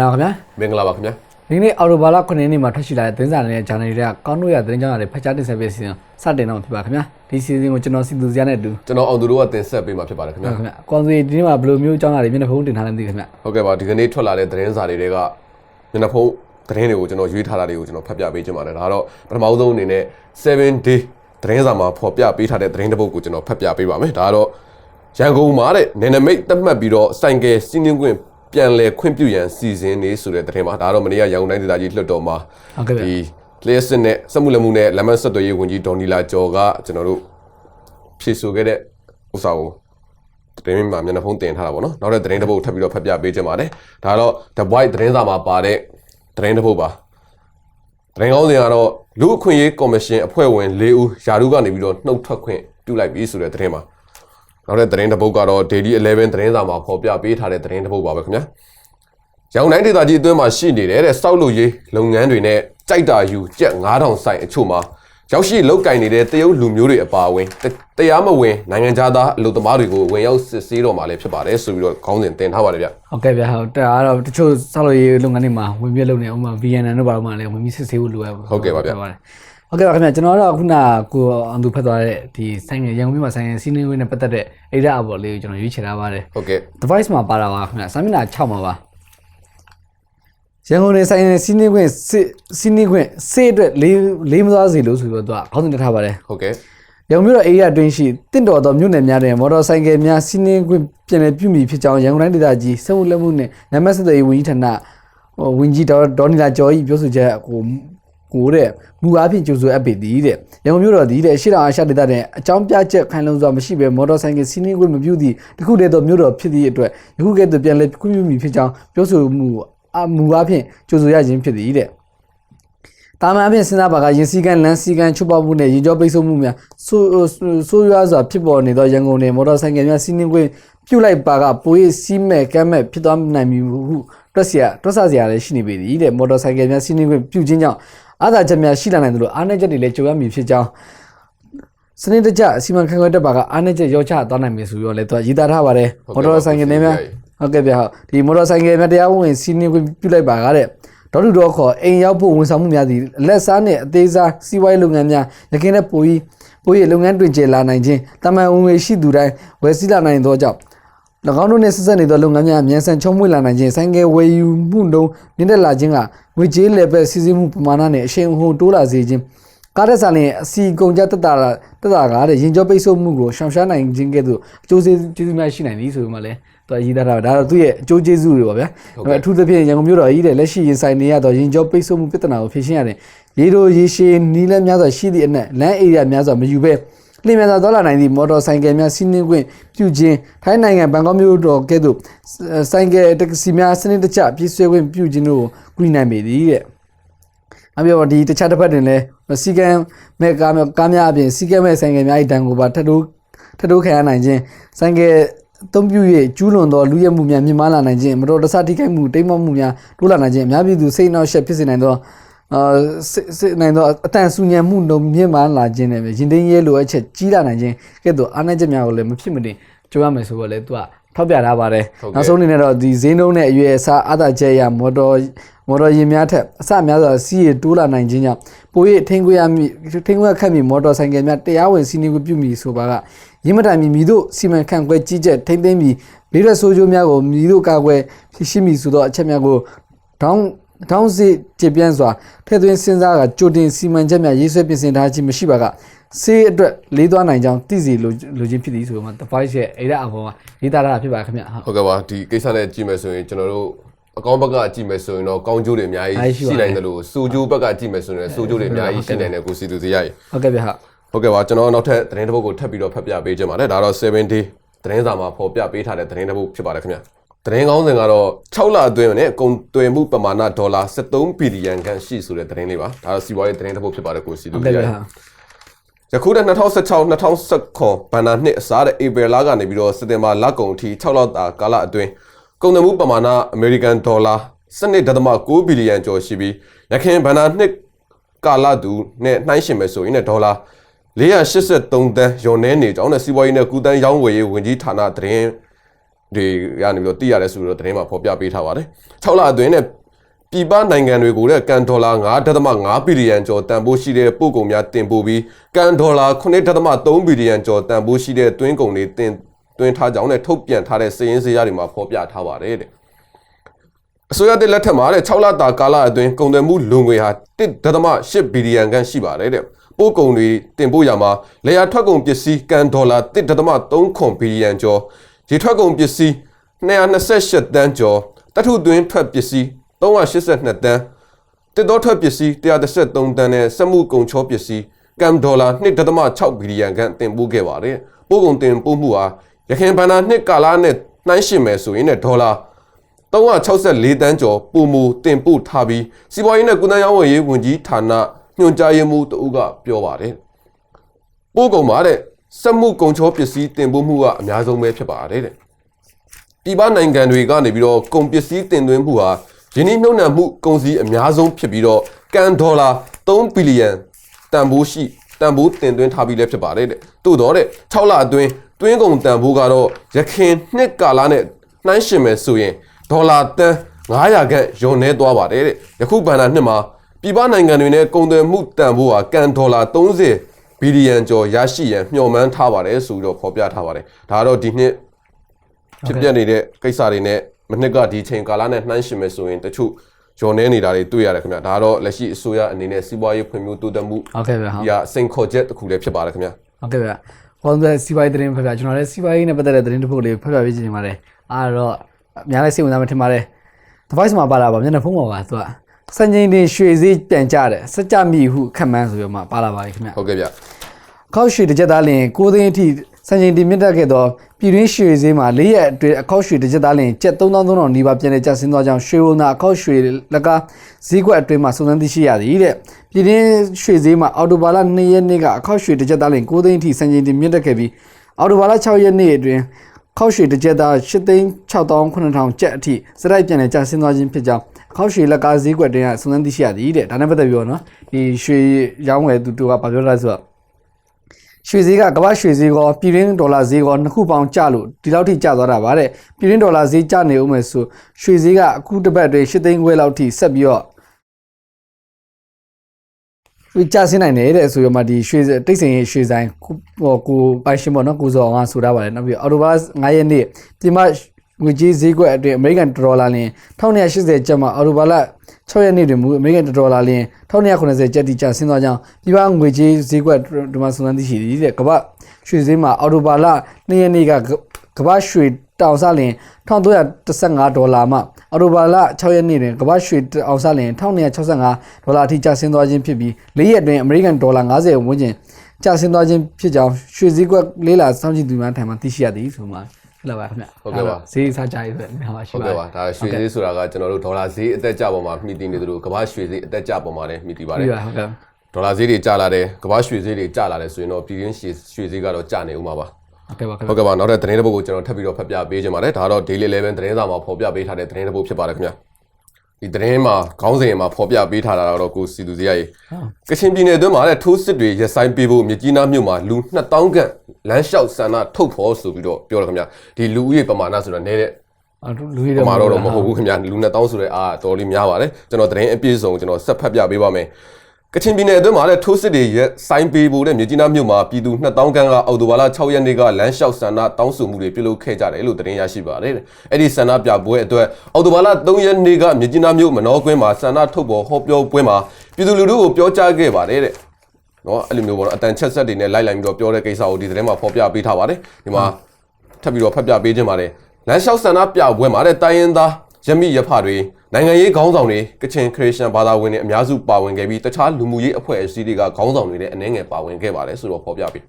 မင်္ဂလာပါခင်ဗျာမင်္ဂလာပါခင်ဗျာဒီနေ့အော်တိုဘာလ9ရက်နေ့မှာထွက်ရှိလာတဲ့သတင်းစာတွေနဲ့ဂျာနယ်တွေကကောင်းတို့ရသတင်းကြောင်းတွေဖတ်ကြားတင်ဆက်ပေးစီစဉ်စတင်တော့ဖြစ်ပါခင်ဗျာဒီစီစဉ်ကိုကျွန်တော်စီသူစရာနဲ့အတူကျွန်တော်အောင်သူတို့ကတင်ဆက်ပေးမှာဖြစ်ပါတယ်ခင်ဗျာဟုတ်ခင်ဗျာကွန်စီဒီနေ့မှာဘယ်လိုမျိုးအကြောင်းအရာတွေမျက်နှာဖုံးတင်ထားလဲမသိဘူးခင်ဗျာဟုတ်ကဲ့ပါဒီကနေ့ထွက်လာတဲ့သတင်းစာတွေတွေကမျက်နှာဖုံးသတင်းတွေကိုကျွန်တော်ရွေးထားတာတွေကိုကျွန်တော်ဖတ်ပြပေးခြင်းပါတယ်ဒါကတော့ပထမဆုံးအနေနဲ့7 day သတင်းစာမှာဖော်ပြပေးထားတဲ့သတင်းတစ်ပုဒ်ကိုကျွန်တော်ဖတ်ပြပေးပါမယ်ဒါကတော့ရန်ကုန်မှာတဲ့နယ်နမိတ်သတ်မှတ်ပြီးတော့စိုင်ကယ်စီးနှင်းခွင့် ပြန်လည်ခွင့်ပြုရန်စီစဉ်နေဆိုတဲ့သတင်းပါဒါကတော့မနေ့ကရန်ကုန်တိုင်းဒေသကြီးလွှတ်တော်မှာဟုတ်ကဲ့ဗျာဒီလျှက်စစ်နဲ့စက်မှုလက်မှုနဲ့လက်မဆက်သွယ်ရေးဝန်ကြီးဒေါ်နီလာကျော်ကကျွန်တော်တို့ဖြည့်ဆိုခဲ့တဲ့ဥစ္စာကိုသတင်းမှာမျက်နှာဖုံးတင်ထားတာပေါ့နော်နောက်တဲ့သတင်းတစ်ပုဒ်ထပ်ပြီးတော့ဖတ်ပြပေးခြင်းပါတယ်ဒါကတော့ The White သတင်းစာမှာပါတဲ့သတင်းတစ်ပုဒ်ပါသတင်းကောင်းစဉ်ကတော့လူအခွင့်အရေးကော်မရှင်အဖွဲ့ဝင်၄ဦးယာရုကနေပြီးတော့နှုတ်ထွက်ခွင့်ပြုလိုက်ပြီဆိုတဲ့သတင်းပါ နောက်တဲ့သတင်းတစ်ပုဒ်ကတော့ Daily 11သတင်းစာမှာဖော်ပြပေးထားတဲ့သတင်းတစ်ပုဒ်ပါပဲခင်ဗျာရောင်တိုင်းဒေသကြီးအတွင်းမှာရှိနေတဲ့တဲ့စောက်လို့ရေးလုပ်ငန်းတွေနဲ့ကြိုက်တာယူကြက်9000စိုင်အချို့မှာရောက်ရှိလောက်ကင်နေတဲ့တရုတ်လူမျိုးတွေအပါအဝင်တတရားမဝင်နိုင်ငံခြားသားအလုပ်သမားတွေကိုဝင်ရောက်စစ်ဆေးတော့မှာလည်းဖြစ်ပါတယ်ဆိုပြီးတော့ခေါင်းစဉ်တင်ထားပါတယ်ဗျဟုတ်ကဲ့ဗျာဟုတ်ဒါကတော့တချို့ဆောက်လို့ရေးလုပ်ငန်းတွေမှာဝင်ပြလုပ်နေဥပမာ VNN တို့ဘာလို့မှလည်းဝင်ပြီးစစ်ဆေးဖို့လိုရပါဟုတ်ကဲ့ပါဗျာ ဟုတ်ကဲ့ပါခင်ဗျာကျွန်တော်တို့ခုနကကိုအောင်သူဖတ်သွားတဲ့ဒီဆိုင်ငယ်ရန်ကုန်မြို့မှာဆိုင်ငယ်စီးနှင်းဝင်းနဲ့ပတ်သက်တဲ့အိဒါအပေါ်လေးကိုကျွန်တော်ရွေးချယ်ထားပါတယ်ဟုတ်ကဲ့ device မှာပါတာပါခင်ဗျာစာမျက်နှာ6မှာပါရန်ကုန်နေဆိုင်နေစီးနှင်းခွင့်စစ်စီးနှင်းခွင့်စေးအတွက်လေးလေးမသွားစီလို့ဆိုပြီးတော့သူကခေါင်းစဉ်တက်ထားပါတယ်ဟုတ်ကဲ့ရန်ကုန်မြို့တော် area တွင်းရှိတင့်တော်သောမြို့နယ်များတွင်မော်တော်ဆိုင်ကယ်များစီးနှင်းခွင့်ပြန်လည်ပြုမည်ဖြစ်ကြောင်းရန်ကုန်တိုင်းဒေသကြီးစက်မှုလက်မှုနှင့်နံပါတ်ဆက်သွယ်ရေးဝန်ကြီးဌာနဟိုဝန်ကြီးဒေါ်ဒေါ်နီလာကျော်ဤပြောဆိုချက်ကို ကိုတဲ့မူအားဖြင့်ကြိုဆိုအပ်ပေသည်တဲ့ရန်ကုန်မြို့တော်သည်တဲ့အရှိတောင်အာရှဒေသတွင်အကြောင်းပြချက်ခိုင်လုံစွာမရှိဘဲမော်တော်ဆိုင်ကစီးနှင်းခွင့်မပြုသည့်တခုတည်းသောမြို့တော်ဖြစ်သည့်အတွက်ယခုကဲ့သို့ပြန်လည်ခွင့်ပြုမည်ဖြစ်ကြောင်းပြောဆိုမှုအမူအားဖြင့်ကြိုဆိုရခြင်းဖြစ်သည်တဲ့တာမန်အဖြစ်စဉ်းစားပါကရင်စည်းကမ်းလမ်းစည်းကမ်းချုပ်ပေါက်မှုနဲ့ရင်ကျောပိတ်ဆို့မှုများဆိုဆိုရွာစွာဖြစ်ပေါ်နေသောရန်ကုန်နယ်မော်တော်ဆိုင်ကယ်များစီးနှင်းခွင့်ပြုလိုက်ပါကပိုရစီးမဲ့ကမ်းမဲ့ဖြစ်သွားနိုင်မည်ဟုတွက်ဆရာတွက်ဆဆရာလည်းရှိနေပေသည်တဲ့မော်တော်ဆိုင်ကယ်များစီးနှင်းခွင့်ပြုခြင်းကြောင့် အားသာချက်များရှိလာနိုင်သလိုအားနည်းချက်တွေလည်းကြုံရမည်ဖြစ်ကြောင်းစနစ်တကျအစီမံခန့်ခွဲတတ်ပါကအားနည်းချက်ရောချသွားနိုင်မယ်ဆိုပြီးတော့လည်းသူကရေးသားထားပါတယ်မော်တော်ဆိုင်ကယ်တွေများဟုတ်ကဲ့ဗျဟုတ်ဒီမော်တော်ဆိုင်ကယ်များတရားဝင်စီးနှင်းခွင့်ပြုလိုက်ပါကတဲ့ဒေါ်တူတော်ခေါ်အိမ်ရောက်ဖို့ဝန်ဆောင်မှုများသည်လက်စားနှင့်အသေးစားစီးပွားရေးလုပ်ငန်းများရခိုင်တဲ့ပိုကြီးပိုကြီးလုပ်ငန်းတွင်ကျလာနိုင်ခြင်းတမန်ဝင်ငွေရှိသူတိုင်းဝယ်စည်းလာနိုင်သောကြောင့်၎ င်းတို့နှင့်ဆက်ဆက်နေသောလုပ်ငန်းများအမြန်ဆန်ချုံးမွေ့လာနိုင်ခြင်းဆိုင်ကယ်ဝယ်ယူမှုနှုန်းမြင့်တက်လာခြင်းကငွေကြေးလေပတ်စီးဆင်းမှုပမာဏနှင့်အရှိန်အဟုန်တိုးလာစေခြင်းကားတက်စားလင်အစီကုန်ကြတက်တာတက်တာကားတဲ့ရင်ကျော်ပိတ်ဆို့မှုကိုရှောင်ရှားနိုင်ခြင်းကဲ့သို့အကျိုးကျေးဇူးများရှိနိုင်သည်ဆိုပြီးမှလည်းသူကရေးသားထားတာဒါတော့သူ့ရဲ့အကျိုးကျေးဇူးတွေပါဗျာဒါပေမဲ့အထူးသဖြင့်ရန်ကုန်မြို့တော်ကြီးတဲ့လက်ရှိရင်ဆိုင်နေရသောရင်ကျော်ပိတ်ဆို့မှုပြဿနာကိုဖြေရှင်းရတယ်ရေတိုရေရှည်နီးလန်းများစွာရှိသည့်အနက်လမ်းဧရိယာများစွာမယူဘဲ လျင်မြန်စွာသွားလာနိုင်သည့်မော်တော်ဆိုင်ကယ်များစီးနှင်းခွင့်ပြုခြင်းထိုင်းနိုင်ငံဘန်ကောက်မြို့တော်ကဲ့သို့ဆိုင်ကယ်တက္ကစီများစနစ်တကျပြေးဆွဲခွင့်ပြုခြင်းတို့ကိုကူညီနိုင်ပေသည်တဲ့အပြောဒီတခြားတစ်ဖက်တွင်လည်းစီကံမဲ့ကားများကားများအပြင်စီကံမဲ့ဆိုင်ကယ်များ၏တန်ကိုပါထပ်တိုးထပ်တိုးခံရနိုင်ခြင်းဆိုင်ကယ်အသုံးပြု၍ကျူးလွန်သောလူရဲမှုများမြင့်မားလာနိုင်ခြင်းမတော်တဆထိခိုက်မှုတိမ်မောမှုများတိုးလာနိုင်ခြင်းအများပြည်သူစိတ်နှောက်ယှက်ဖြစ်စေနိုင်သော အာစိစိနိုင်သောအတန်ဆူညံမှုနှုန်းမြင့်မားလာခြင်းနဲ့ရင်သိမ်းရဲလိုအပ်ချက်ကြီးလာနိုင်ခြင်းကဲ့သို့အားနည်းချက်များကိုလည်းမဖြစ်မတင်ကြိုးရမယ်ဆိုတော့လေသူကထောက်ပြထားပါတယ်နောက်ဆုံးအနေနဲ့တော့ဒီဈေးနှုန်းနဲ့အရွယ်အစားအသာချက်ရမော်တော်မော်တော်ယာဉ်များထက်အဆများစွာစီးရတိုးလာနိုင်ခြင်းကြောင့်ပို၍ထိန်းခွေရမည်ထိန်းခွေခတ်မည်မော်တော်ဆိုင်ကယ်များတရားဝင်စီးနှင်းခွင့်ပြုမည်ဆိုပါကရင်းမတိုင်မီမည်တို့စီမံခန့်ခွဲကြီးကြပ်ထိန်းသိမ်းပြီးဘေးရဆိုးကျိုးများကိုမည်တို့ကာကွယ်ဖြစ်ရှိမည်ဆိုသောအချက်များကိုတောင်း တောင်းစစ်ကြပြန့်စွာထည့်သွင်းစဉ်းစားကကြိုတင်စီမံချက်များရေးဆွဲပြင်ဆင်ထားခြင်းမရှိပါကစေးအတွက်လေးသွားနိုင်ကြောင်းသိစီလိုလိုချင်းဖြစ်သည်ဆိုမှ device ရဲ့အဲ့ဒါအပေါ်မှာရေးသားထားတာဖြစ်ပါခင်ဗျဟုတ်ဟုတ်ကဲ့ပါဒီကိစ္စနဲ့ကြည့်မယ်ဆိုရင်ကျွန်တော်တို့အကောင့်ဘက်ကကြည့်မယ်ဆိုရင်တော့ကောင်းကျိုးတွေအများကြီးအားရှိပါရှိနိုင်တယ်လို့စူကျိုးဘက်ကကြည့်မယ်ဆိုရင်စူကျိုးတွေအများကြီးရှိနိုင်တယ်ကိုစီသူစီရည်ဟုတ်ကဲ့ဗျဟုတ်ဟုတ်ကဲ့ပါကျွန်တော်နောက်ထပ်သတင်းတစ်ပုဒ်ကိုထပ်ပြီးတော့ဖတ်ပြပေးခြင်းပါတယ်ဒါတော့7 day သတင်းစာမှာဖော်ပြပေးထားတဲ့သတင်းတစ်ပုဒ်ဖြစ်ပါတယ်ခင်ဗျ သတင်းကောင်းစဉ်ကတော့6လအတွင်းနဲ့ကုန်သွယ်မှုပမာဏဒေါ်လာ73ဘီလီယံခန့်ရှိဆိုတဲ့သတင်းလေးပါဒါတော့စီးပွားရေးသတင်းတစ်ပုဒ်ဖြစ်ပါတယ်ကိုစီဟုသူတ်စီကဲ့ရဗျည်ဟုတ်ယခုတည်း2016 2019ဘဏ္ဍာနှစ်အစားတဲ့ဧပြီလကနေပြီးတော့စက်တင်ဘာလကုန်အထိ6လတာကာလအတွင်းကုန်သွယ်မှုပမာဏအမေရိကန်ဒေါ်လာ12.6ဘီလီယံကျော်ရှိပြီးရခိုင်ဘဏ္ဍာနှစ်ကာလတူနဲ့နှိုင်းယှဉ်မယ်ဆိုရင်လည်းဒေါ်လာ483တန်းယွန်နေနေကြောင်းနဲ့စီးပွားရေးနဲ့ကုသန်းရောင်းဝယ်ရေးဝန်ကြီးဌာနသတင်း တွေကနေပြီးတော့သိရတယ်ဆိုတော့သတင်းမှာဖော်ပြပေးထားပါတယ်6လအတွင်းနဲ့ပြည်ပနိုင်ငံတွေကိုတဲ့ကန်ဒေါ်လာ9.5ဘီလီယံကျော်တန်ဖိုးရှိတဲ့ပို့ကုန်များတင်ပို့ပြီးကန်ဒေါ်လာ9.3ဘီလီယံကျော်တန်ဖိုးရှိတဲ့တွင်းကုန်တွေတင်တွင်းထားကြောင်းနဲ့ထုတ်ပြန်ထားတဲ့စည်ရင်းစရာတွေမှာဖော်ပြထားပါတယ်တဲ့အစိုးရတဲ့လက်ထက်မှာတဲ့6လတာကာလအတွင်းကုန်သွယ်မှုလုံငွေဟာ1.8ဘီလီယံခန့်ရှိပါတယ်တဲ့ပို့ကုန်တွေတင်ပို့ရမှာလေယာထွက်ကုန်ပစ္စည်းကန်ဒေါ်လာ1.3ခွန်ဘီလီယံကျော် ရေထွက်ကုန်ပစ္စည်း228တန်းကျော်တထုသွင်းထွက်ပစ္စည်း382တန်းတစ်တော်ထွက်ပစ္စည်း133တန်းနဲ့စက်မှုကုန်ချောပစ္စည်းကမ်ဒေါ်လာ1.6ဘီလီယံခန့်တင်ပို့ခဲ့ပါတယ်ပို့ကုန်တင်ပို့မှုဟာရခိုင်ဘဏ္ဍာနှစ်ကာလနဲ့နှိုင်းယှဉ်မယ်ဆိုရင်တဲ့ဒေါ်လာ364တန်းကျော်ပုံမူတင်ပို့ထားပြီးစီးပွားရေးနဲ့ကုသရေးဝန်ရေးဝန်ကြီးဌာနညွှန်ကြားရေးမှူးတဦးကပြောပါတယ်ပို့ကုန်ပါတဲ့ စက်မှုကုန်ချောပစ္စည်းတင်ပို့မှုကအများဆုံးပဲဖြစ်ပါတယ်တဲ့ပြည်ပနိုင်ငံတွေကနေပြီးတော့ကုန်ပစ္စည်းတင်သွင်းမှုဟာယင်းနှိမ့်နှံမှုကုန်စည်အများဆုံးဖြစ်ပြီးတော့ကန်ဒေါ်လာ3ဘီလီယံတန်ဖိုးရှိတန်ဖိုးတင်သွင်းထားပြီးလည်းဖြစ်ပါတယ်တဲ့သို့တော့တဲ့6လအတွင်းတွင်းကုန်တန်ဖိုးကတော့ရခင်နှစ်ကာလနဲ့နှိုင်းယှဉ်မယ်ဆိုရင်ဒေါ်လာတန်900ခန့်ယုံနေသွားပါတယ်တဲ့ယခုဘဏ္ဍာနှစ်မှာပြည်ပနိုင်ငံတွေနဲ့ကုန်သွယ်မှုတန်ဖိုးဟာကန်ဒေါ်လာ30 ဘီလီယံကျော်ရရှိရန်မျှော်မှန်းထားပါတယ်ဆိုပြီးတော့ဖော်ပြထားပါတယ်ဒါကတော့ဒီနှစ်ဖြစ်ပျက်နေတဲ့ကိစ္စတွေနဲ့မနှစ်ကဒီချိန်ကာလနဲ့နှိုင်းယှဉ်မယ်ဆိုရင်တချို့ယုံနေနေတာတွေတွေ့ရတယ်ခင်ဗျာဒါကတော့လက်ရှိအစိုးရအနေနဲ့စီးပွားရေးဖွံ့ဖြိုးတိုးတက်မှုဟုတ်ကဲ့ဗျာဟုတ်ဒီဟာစိန်ခေါ်ချက်တစ်ခုလည်းဖြစ်ပါတယ်ခင်ဗျာဟုတ်ကဲ့ဗျာခေါင်းစဉ်စီးပွားရေးသတင်းဖတ်ပြကျွန်တော်လည်းစီးပွားရေးနဲ့ပတ်သက်တဲ့သတင်းတစ်ခုလေးဖတ်ပြပေးချင်ပါတယ်အားတော့အများလည်းစိတ်ဝင်စားမှထင်ပါတယ် device မှာပါလာပါမျက်နှာဖုံးမှာပါသူက စံချိန်တင်ရွှေစည်းပြန်ကြတယ်စကြမိဟုခက်မှန်းဆိုပြီးမှပါလာပါခင်ဗျဟုတ်ကဲ့ဗျခောက်ရွှေတစ်ကြက်သားလင်ကိုသိန်းအထိစံချိန်တင်မြင့်တက်ခဲ့သောပြည်တွင်းရွှေစည်းမှာ၄ရက်အတွင်းအခောက်ရွှေတစ်ကြက်သားလင်ကျပ်3300နီးပါးပြန်လည်ကျဆင်းသွားကြောင်းရွှေဝုံနာအခောက်ရွှေလက်ကဈေးကွက်အတွင်းမှာစုံစမ်းသိရှိရသည်တဲ့ပြည်တွင်းရွှေစည်းမှာအော်တိုဘာလ2ရက်နေ့ကအခောက်ရွှေတစ်ကြက်သားလင်ကိုသိန်းအထိစံချိန်တင်မြင့်တက်ခဲ့ပြီးအော်တိုဘာလ6ရက်နေ့အတွင်း ခောက်ရွှေတစ်ကြက်သား8သိန်း6900ကျပ်အထိစရိုက်ပြန်လည်ကျဆင်းသွားခြင်းဖြစ်ကြောင်းအခောက်ရွှေလက်ကားဈေးကွက်တွင်ကစုံစမ်းသိရှိရသည်တဲ့ဒါနဲ့ပတ်သက်ပြီးတော့နော်ဒီရွှေရောင်းဝယ်သူတို့ကဗာပြောလာဆိုတော့ရွှေဈေးကကမ္ဘာရွှေဈေးကောပြည်ရင်းဒေါ်လာဈေးကောနှစ်ခုပေါင်းကျလို့ဒီလောက်ထိကျသွားတာပါတဲ့ပြည်ရင်းဒေါ်လာဈေးကျနေဦးမယ်ဆိုရွှေဈေးကအခုတစ်ပတ်အတွင်း၈သိန်းခွဲလောက်ထိဆက်ပြီးတော့ဒီ ကျဆင်းနိုင်တယ်တဲ့ဆိုရမှဒီရွှေတိတ်ဆိန်ရွှေဆိုင်ဟိုကိုပိုင်ရှင်ပေါ့နော်ကိုစောအောင်ကဆိုတာပါတယ်နောက်ပြီးအော်တိုဘာ9ရက်နေ့ဒီမှာငွေကြေးဈေးကွက်အတွင်းအမေရိကန်ဒေါ်လာလင်း1980ကျပ်မှအော်တိုဘာလ6ရက်နေ့တွင်မူအမေရိကန်ဒေါ်လာလင်း1990ကျပ်တိကျဆင်းသွားကြောင်းဒီမှာငွေကြေးဈေးကွက်ဒီမှာစုံစမ်းသိရှိသည်တဲ့ကမ္ဘာရွှေဈေးမှာအော်တိုဘာလ2ရက်နေ့ကကမ္ဘာရွှေ တောင်စလင်1315ဒေါ်လာမှအော်တိုဘာလ6ရက်နေ့တွင်ကမ္ဘာရွှေတောင်စလင်1265ဒေါ်လာအထိကျဆင်းသွားခြင်းဖြစ်ပြီး၄ရက်တွင်အမေရိကန်ဒေါ်လာ90ဝန်းကျင်ကျဆင်းသွားခြင်းဖြစ်ကြောင်းရွှေဈေးကွက်လေးလာစောင့်ကြည့်သူများထံမှသိရှိရသည်ဆိုမှဟုတ်လားပါခင်ဗျဈေးစားကြရေးဆိုတဲ့နေရာမှာရှိဟုတ်ပါကဲ့ပါဒါရွှေဈေးဆိုတာကကျွန်တော်တို့ဒေါ်လာဈေးအသက်ကြပေါ်မှာမှီတည်နေသလိုကမ္ဘာရွှေဈေးအသက်ကြပေါ်မှာလည်းမှီတည်ပါတယ်ပြီပါဟုတ်ကဲ့ဒေါ်လာဈေးတွေကျလာတယ်ကမ္ဘာရွှေဈေးတွေကျလာတယ်ဆိုရင်တော့ပြည်ရင်းရွှေရွှေဈေးကတော့ကျနေဦးမှာပါဟုတ် ကဲ့ပါခင်ဟုဗျတ်ကဲ့ပါနောက်တဲ့သတင်းတစ်ပုဒ်ကိုကျွန်တော်ထပ်ပြီးတော့ဖတ်ပြပေးခြင်းပါတယ်ဒါကတော့ daily level သတင်းစာမှာဖော်ပြပေးထားတဲ့သတင်းတစ်ပုဒ်ဖြစ်ပါတယ်ခင်ဗျာဒီသတင်းမှာခေါင်းစဉ်မှာဖော်ပြပေးထားတာတော့ကိုစီသူစရိုက်ရေကချင်ပြည်နယ်အတွင်းမှာလည်းထိုးစစ်တွေရဆိုင်ပေးဖို့မြကြီးနားမြို့မှာလူ2000ခန့်လမ်းလျှောက်ဆန္ဒထုတ်ဖော်ဆိုပြီးတော့ပြောတယ်ခင်ဗျာဒီလူဦးရေပမာဏဆိုတော့နေတဲ့အော်လူကြီးပတော့မာတော့တော့မဟုတ်ဘူးခင်ဗျာလူ2000ဆိုတဲ့အားတော်လေးများပါတယ်ကျွန်တော်သတင်းအပြည့်စုံကျွန်တော်ဆက်ဖတ်ပြပေးပါမယ် ကချင်ပြည်နယ်အတွင်းမှာလည်းထိုးစစ်တွေရဆိုင်ပေးဖို့တဲ့မြကြီးနားမြို့မှာပြည်သူ2000ခန်းကအော်တိုဘာလ6ရက်နေ့ကလမ်းလျှောက်ဆန္ဒတောင်းဆိုမှုတွေပြုလုပ်ခဲ့ကြတယ်လို့သတင်းရရှိပါတယ်တဲ့အဲ့ဒီဆန္ဒပြပွဲအတွက်အော်တိုဘာလ3ရက်နေ့ကမြကြီးနားမြို့မနောကွင်းမှာဆန္ဒထုတ်ပေါ်ဟောပြောပွဲမှာပြည်သူလူထုကိုပြောကြားခဲ့ပါတယ်တဲ့နော်အဲ့လိုမျိုးပေါ့နော်အတန်ချက်ဆက်တွေနဲ့လိုက်လိုက်ပြီးတော့ပြောတဲ့ကိစ္စကိုဒီသတင်းမှာဖော်ပြပေးထားပါတယ်ဒီမှာထပ်ပြီးတော့ဖတ်ပြပေးခြင်းပါတယ်လမ်းလျှောက်ဆန္ဒပြပွဲမှာတဲ့တိုင်းရင်းသားရမိရဖတွေ နိုင်ငံရေးခေါင်းဆောင်တွေကချင်ခရစ်ယာန်ဘာသာဝင်တွေအများစုပါဝင်ခဲ့ပြီးတခြားလူမှုရေးအဖွဲ့အစည်းတွေကခေါင်းဆောင်တွေလည်းအနည်းငယ်ပါဝင်ခဲ့ပါတယ်ဆိုတော့ဖော်ပြပေး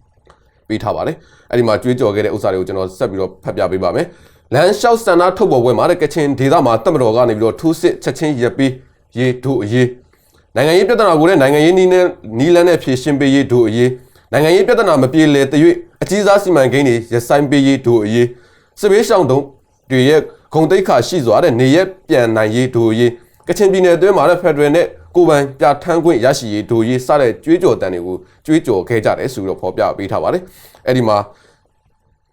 ပေးထားပါတယ်အဲ့ဒီမှာကြွေးကြော်ခဲ့တဲ့ဥစ္စာတွေကိုကျွန်တော်ဆက်ပြီးတော့ဖတ်ပြပေးပါမယ်လမ်းလျှောက်ဆန္ဒထုတ်ပေါ်ပွဲမှာတဲ့ကချင်ဒေသမှာတပ်မတော်ကနေပြီးတော့ထူးစစ်ချက်ချင်းရပ်ပြီးရေတို့အရေးနိုင်ငံရေးပြဿနာကိုလည်းနိုင်ငံရေးနီးနဲ့နီးလန်းနဲ့ဖြေရှင်းပေးရေးတို့အရေးနိုင်ငံရေးပြဿနာမပြေလည်တ၍အကြီးစားစီမံကိန်းတွေရဆိုင်ပေးရေးတို့အရေးစစ်ဘေးရှောင်တုံးတွေရဲ့ ဂုံတိတ်ခါရှိစွာတဲ့နေရက်ပြန်နိုင်ရေးတို့အရေးကချင်ပြည်နယ်အတွင်းမှာလည်းဖက်ဒရယ်နဲ့ကိုယ်ပိုင်ပြဋ္ဌာန်းခွင့်ရရှိရေးတို့အရေးစတဲ့ကြွေးကြော်တန်တွေကိုကြွေးကြော်ခဲ့ကြတယ်ဆိုပြီးတော့ဖော်ပြပေးထားပါတယ်အဲ့ဒီမှာ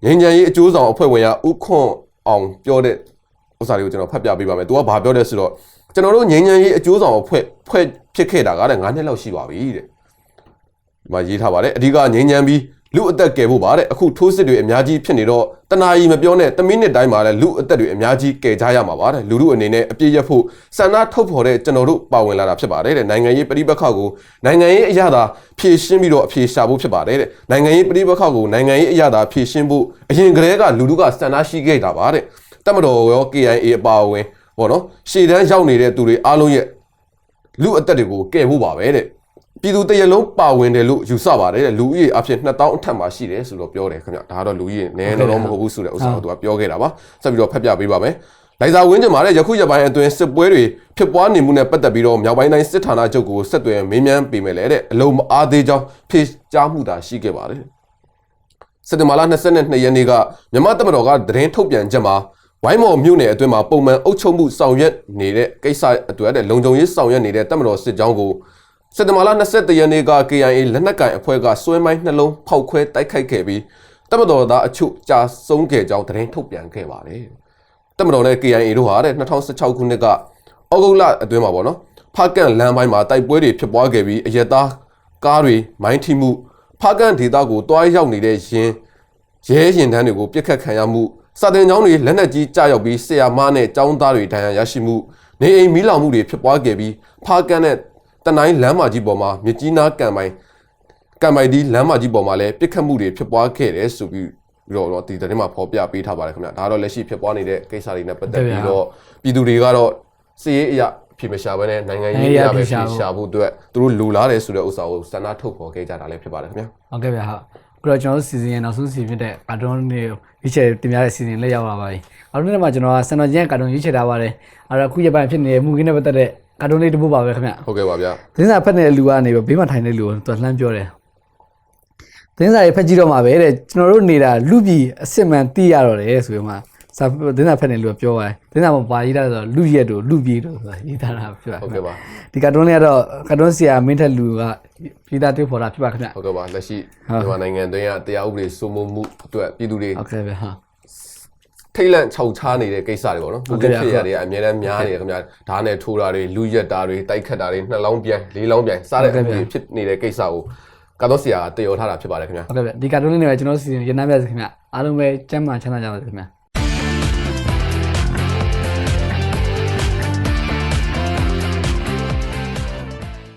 ငင်းကြံရေးအကျိုးဆောင်အဖွဲ့ဝင်ရဥခွန်အောင်ပြောတဲ့ဥစ္စာတွေကိုကျွန်တော်ဖတ်ပြပေးပါမယ်။ तू ကဘာပြောလဲဆိုတော့ကျွန်တော်တို့ငြိမ်းချမ်းရေးအကျိုးဆောင်အဖွဲ့ဖွဲ့ဖြစ်ခဲ့တာကတဲ့9နှစ်လောက်ရှိပါပြီတဲ့။ဒီမှာရေးထားပါတယ်။အဓိကငြိမ်းချမ်းပြီး လူအသက်ကယ်ဖို့ပါတဲ့အခုထိုးစစ်တွေအများကြီးဖြစ်နေတော့တနာရီမပြောနဲ့တမိနစ်တိုင်းမှာလည်းလူအသက်တွေအများကြီးကယ်ကြရမှာပါတဲ့လူလူအနေနဲ့အပြည့်ရဖို့ဆန္ဒထုတ်ဖော်တဲ့ကျွန်တော်တို့ပါဝင်လာတာဖြစ်ပါတယ်တဲ့နိုင်ငံရေးပြည်ပခါကိုနိုင်ငံရေးအရာသာဖြည့်ရှင်းပြီးတော့အဖြေရှာဖို့ဖြစ်ပါတယ်တဲ့နိုင်ငံရေးပြည်ပခါကိုနိုင်ငံရေးအရာသာဖြည့်ရှင်းဖို့အရင်ကတည်းကလူလူကဆန္ဒရှိခဲ့တာပါတဲ့တမတော်ရော KIA အပါအဝင်ပေါ့နော်ရှေ့တန်းရောက်နေတဲ့သူတွေအားလုံးရဲ့လူအသက်တွေကိုကယ်ဖို့ပါပဲတဲ့ ပြည်သူတရလုံးပါဝင်တယ်လို့ယူဆပါတယ်တဲ့လူဦးရေအဖြစ်2000အထက်မှာရှိတယ်ဆိုတော့ပြောတယ်ခင်ဗျဒါကတော့လူကြီးနည်းနည်းတော့မဟုတ်ဘူးဆိုတဲ့ဥစ္စာကိုသူကပြောခဲ့တာပါဆက်ပြီးတော့ဖတ်ပြပေးပါမယ်လိုက်စာဝင်းကျင်မှာတဲ့ယခုရက်ပိုင်းအတွင်းစစ်ပွဲတွေဖြစ်ပွားနေမှုနဲ့ပတ်သက်ပြီးတော့မြောက်ပိုင်းတိုင်းစစ်ဌာနချုပ်ကိုဆက်သွယ်မေးမြန်းပေးမယ်လေတဲ့အလုံးမအားသေးကြောင်းဖြေကြားမှုသာရှိခဲ့ပါတယ်စက်တင်ဘာလ22ရက်နေ့ကမြန်မာတပ်မတော်ကသတင်းထုတ်ပြန်ချက်မှာဝိုင်းမော်မြို့နယ်အတွင်းမှာပုံမှန်အုပ်ချုပ်မှုဆောင်ရွက်နေတဲ့ကိစ္စအတွက်တဲ့လုံခြုံရေးဆောင်ရွက်နေတဲ့တပ်မတော်စစ်ကြောင်းကို စက်တင်ဘာလ22ရက်နေ့က KIA လက်နက်ကင်အဖွဲ့ကစွဲမိုင်းနှလုံးဖောက်ခွဲတိုက်ခိုက်ခဲ့ပြီးတပ်မတော်သားအချို့ကြာဆုံးခဲ့ကြောင်းသတင်းထုတ်ပြန်ခဲ့ပါတယ်။တက်မတော်နဲ့ KIA တို့ဟာတဲ့2016ခုနှစ်ကဩဂုတ်လအတွင်းမှာပေါ့နော်ဖားကန်လမ်းပိုင်းမှာတိုက်ပွဲတွေဖြစ်ပွားခဲ့ပြီးအရက်သားကားတွေမိုင်းထိမှုဖားကန်ဒေသကိုတွားရောက်နေတဲ့ရင်ရဲရင်တန်းတွေကိုပြစ်ခတ်ခံရမှုစာတင်ကျောင်းတွေလက်နက်ကြီးကြားရောက်ပြီးဆရာမနဲ့ကျောင်းသားတွေဒဏ်ရာရရှိမှုနေအိမ်မီးလောင်မှုတွေဖြစ်ပွားခဲ့ပြီးဖားကန်နဲ့ တနိုင်းလမ်းမကြီးပေါ်မှာမြစ်ကြီးနားကံပိုင်ကံပိုင်ဒီလမ်းမကြီးပေါ်မှာလည်းပြစ်ခတ်မှုတွေဖြစ်ပွားခဲ့တယ်ဆိုပြီးပြီးတော့တော့ဒီသတင်းမှာဖော်ပြပေးထားပါတယ်ခင်ဗျာဒါကတော့လက်ရှိဖြစ်ပွားနေတဲ့ကိစ္စတွေနဲ့ပတ်သက်ပြီးတော့ပြည်သူတွေကတော့စီရေးအရာဖြေမရှာဘဲနဲ့နိုင်ငံရေးအရာပဲဖြေရှာဖို့အတွက်သူတို့လူလာတယ်ဆိုတဲ့ဥစ္စာကိုစန္ဒထုတ်ဖော်ခဲ့ကြတာလည်းဖြစ်ပါတယ်ခင်ဗျာဟုတ်ကဲ့ဗျာဟုတ်ပြီးတော့ကျွန်တော်တို့စီစဉ်ရဲ့နောက်ဆုံးစီဖြစ်တဲ့ကာတွန်းတွေရွေးချယ်တင်ပြတဲ့စီစဉ်လက်ရောက်လာပါပြီ။အခုနေ့မှာကျွန်တော်ကစံတော်ချင်းကာတွန်းရွေးချယ်ထားပါတယ်။အဲ့တော့အခုရက်ပိုင်းဖြစ်နေတဲ့မူကင်းနဲ့ပတ်သက်တဲ့ ကာတွန်းလေးတစ်ပုဒ်ပါပဲခင်ဗျ။ဟုတ်ကဲ့ပါဗျာသတင်းစာဖတ်နေတဲ့လူကနေဘေးမှာထိုင်တဲ့လူကိုသူလှမ်းပြောတယ်သတင်းစာတွေဖတ်ကြည့်တော့မှာပဲတဲ့ကျွန်တော်တို့နေတာလူပြည်အစ်စ်မှန်သိရတော့တယ်ဆိုပြီးမှစာသတင်းစာဖတ်နေလူကပြောပါတယ်သတင်းစာမှာပါရေးတာဆိုတော့လူရက်တို့လူပြည်တို့ဆိုတာရေးထားတာဖြစ်ပါဟုတ်ကဲ့ပါဒီကာတွန်းလေးကတော့ကာတွန်းဆရာမင်းထက်လူကပြည်သားတွေးဖော်တာဖြစ်ပါခင်ဗျဟုတ်ကဲ့ပါလက်ရှိမြန်မာနိုင်ငံတွင်းကတရားဥပဒေစိုးမိုးမှုအတွက်ပြည်သူတွေဟုတ်ကဲ့ဗျဟာ ထိတ်လန့်ခြောက်ခြားနေတဲ့ကိစ္စတွေပေါ့နော်ဟုတ်ဒီကဲ့ဖြစ်ရတွေကအများတန်းများနေတယ်ခင်ဗျာဓာတ်နဲ့ထိုးတာတွေလူရက်တာတွေတိုက်ခတ်တာတွေနှလောင်းပြန်လေးလောင်းပြန်စားတဲ့အမှုတွေဖြစ်နေတဲ့ကိစ္စကိုကတော့ဆရာကတည်ရောထားတာဖြစ်ပါတယ်ခင်ဗျာဟုတ်ကဲ့ဗျဒီကာတွန်းလေးနဲ့ပဲကျွန်တော်စီစဉ်ရနာပြစီခင်ဗျအားလုံးပဲကျမ်းမာချမ်းသာကြပါစေခင်ဗျ